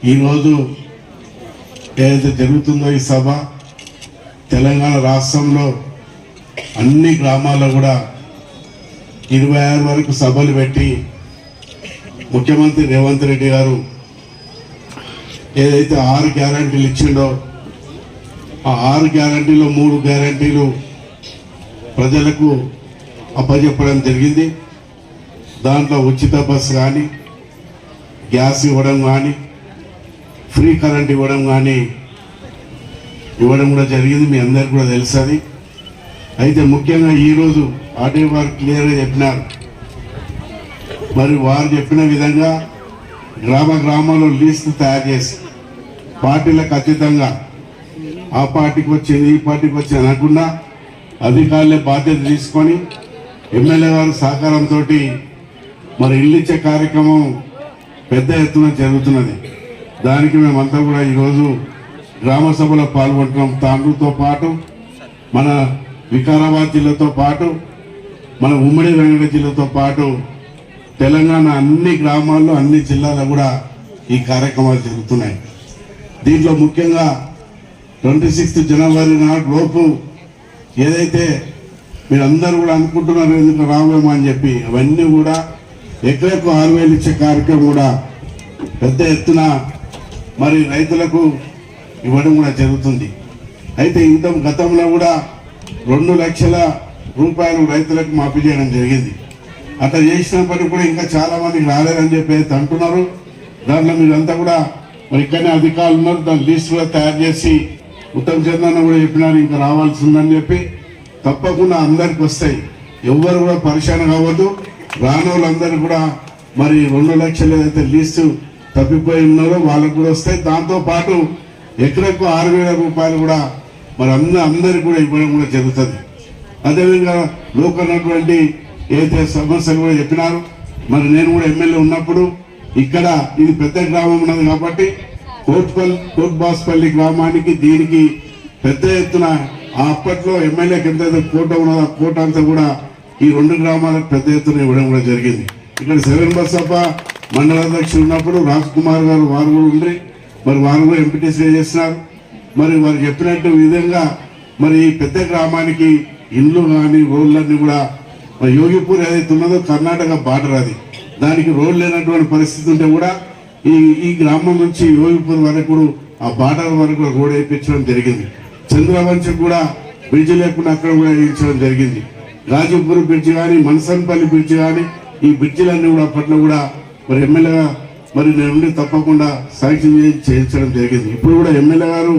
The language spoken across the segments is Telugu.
ఈరోజు ఏదైతే జరుగుతుందో ఈ సభ తెలంగాణ రాష్ట్రంలో అన్ని గ్రామాల్లో కూడా ఇరవై ఆరు వరకు సభలు పెట్టి ముఖ్యమంత్రి రేవంత్ రెడ్డి గారు ఏదైతే ఆరు గ్యారంటీలు ఇచ్చిండో ఆ ఆరు గ్యారంటీలో మూడు గ్యారంటీలు ప్రజలకు అప్పచెప్పడం జరిగింది. దాంట్లో ఉచిత బస్సు కానీ గ్యాస్ ఇవ్వడం కానీ ఫ్రీ కరెంట్ ఇవ్వడం కానీ ఇవ్వడం కూడా జరిగింది మీ అందరికి కూడా తెలుస్తుంది అయితే ముఖ్యంగా ఈరోజు ఆర్టీ వారు క్లియర్గా చెప్పినారు. మరి వారు చెప్పిన విధంగా గ్రామ గ్రామాల్లో లిస్ట్ తయారు చేసి పార్టీలకు అతీతంగా ఆ పార్టీకి వచ్చింది ఈ పార్టీకి వచ్చింది అనకుండా అధికారులే బాధ్యత తీసుకొని ఎమ్మెల్యే గారు సహకారంతో మరి ఇల్లిచ్చే కార్యక్రమం పెద్ద ఎత్తున జరుగుతున్నది. దానికి మేమంతా కూడా ఈరోజు గ్రామ సభలో పాల్గొంటున్నాం. తాండూతో పాటు మన వికారాబాద్ జిల్లాతో పాటు మన ఉమ్మడి వెంకట జిల్లాతో పాటు తెలంగాణ అన్ని గ్రామాల్లో అన్ని జిల్లాలో కూడా ఈ కార్యక్రమాలు జరుగుతున్నాయి. దీంట్లో ముఖ్యంగా ట్వంటీ సిక్స్త్ జనవరి నాటి లోపు ఏదైతే మీరందరూ కూడా అనుకుంటున్నారు ఎందుకు రావేమో అని చెప్పి అవన్నీ కూడా ఎక్కడెక్కువ ఆరు వేలు ఇచ్చే కార్యక్రమం కూడా పెద్ద ఎత్తున మరి రైతులకు ఇవ్వడం కూడా జరుగుతుంది. అయితే ఇంత గతంలో కూడా రెండు లక్షల రూపాయలు రైతులకు మాఫీ చేయడం జరిగింది. అట్లా చేసినప్పటికీ కూడా ఇంకా చాలామందికి రాలేదని చెప్పేసి అంటున్నారు. దాంట్లో మీరంతా కూడా మరి ఇక్కడనే అధికారులు ఉన్నారు. దాని లిస్ట్ కూడా తయారు చేసి ఉత్తమ్ చంద్రన్న కూడా చెప్పినారు ఇంకా రావాల్సి ఉందని చెప్పి తప్పకుండా అందరికి వస్తాయి. ఎవ్వరు కూడా పరిశాన కావద్దు. రాని కూడా మరి రెండు లక్షలు ఏదైతే లీస్ట్ తప్పిపోయి ఉన్నారో వాళ్ళకు కూడా వస్తాయి దాంతో పాటు ఎక్కడెక్కువ ఆరు వేల రూపాయలు కూడా మరి అందరి అందరికి కూడా ఇవ్వడం కూడా జరుగుతుంది. అదేవిధంగా లోకల్ ఉన్నటువంటి ఏదైతే సమస్యలు కూడా చెప్పినారు మరి నేను కూడా ఎమ్మెల్యే ఉన్నప్పుడు ఇక్కడ ఇది పెద్ద గ్రామం ఉన్నది కాబట్టి కోట్పల్లి కోట్బాస్పల్లి గ్రామానికి దీనికి పెద్ద ఎత్తున ఆ అప్పట్లో ఎమ్మెల్యేకి ఎంత కోట ఉన్నదో ఆ కోట అంతా కూడా ఈ రెండు గ్రామాలకు పెద్ద ఎత్తున ఇవ్వడం కూడా జరిగింది. ఇక్కడ సెవెన్ బసప్ప మండల అధ్యక్షులు ఉన్నప్పుడు రాజ్ కుమార్ గారు వారు కూడా ఉండి మరి వారు కూడా ఎంపీటీసీ చేస్తున్నారు. మరి వారు చెప్పినట్టు విధంగా మరి ఈ పెద్ద గ్రామానికి ఇండ్లు కానీ రోడ్లన్నీ కూడా మరి యోగిపూర్ ఏదైతే ఉన్నదో కర్ణాటక బార్డర్ అది. దానికి రోడ్ లేనటువంటి పరిస్థితి ఉంటే కూడా ఈ ఈ గ్రామం నుంచి యోగిపూర్ వరకు కూడా ఆ బార్డర్ వరకు రోడ్ వేయించడం జరిగింది. చంద్రవంశం కూడా బ్రిడ్జ్ లేకుండా అక్కడ కూడా వేయించడం జరిగింది. రాజపూర్ బ్రిడ్జ్ కానీ మనసన్పల్లి బ్రిడ్జ్ కానీ ఈ బ్రిడ్జిలన్నీ కూడా అప్పట్లో కూడా మరి ఎమ్మెల్యేగా మరి నేను ఉండి తప్పకుండా శాంక్షన్ చేయించడం జరిగింది. ఇప్పుడు కూడా ఎమ్మెల్యే గారు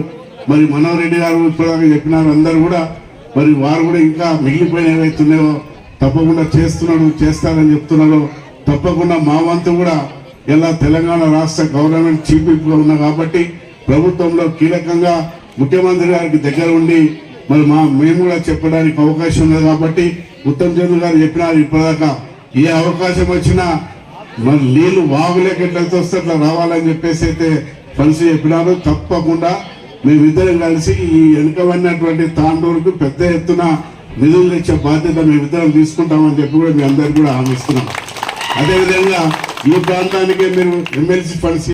మరి మనోహర్ రెడ్డి గారు ఇప్పటిదాకా చెప్పినారు అందరూ కూడా మరి వారు కూడా ఇంకా మిగిలిపోయిన ఏవైతున్నాయో తప్పకుండా చేస్తున్నాడు చేస్తారని చెప్తున్నారు తప్పకుండా మా వంతు కూడా ఇలా తెలంగాణ రాష్ట్ర గవర్నమెంట్ చీఫ్ విప్గా ఉన్నా కాబట్టి ప్రభుత్వంలో కీలకంగా ముఖ్యమంత్రి గారికి దగ్గర ఉండి మరి మా మేము కూడా చెప్పడానికి అవకాశం ఉంది కాబట్టి ఉత్తమ్ చంద్ర గారు చెప్పినారు ఇప్పటిదాకా. ఏ అవకాశం వచ్చినా మరి నీళ్ళు వాగులేక ఎట్లా వస్తే అట్లా రావాలని చెప్పేసి అయితే కలిసి చెప్పినారు. తప్పకుండా మేమిద్దరం కలిసి ఈ వెనుకబడినటువంటి తాండూరుకు పెద్ద ఎత్తున నిధులు తెచ్చే బాధ్యత మేమిద్దరం తీసుకుంటామని చెప్పి కూడా మీ అందరికి కూడా హామీ ఇస్తున్నాం. అదేవిధంగా ఈ ప్రాంతానికే మీరు ఎమ్మెల్సీ ఫండ్స్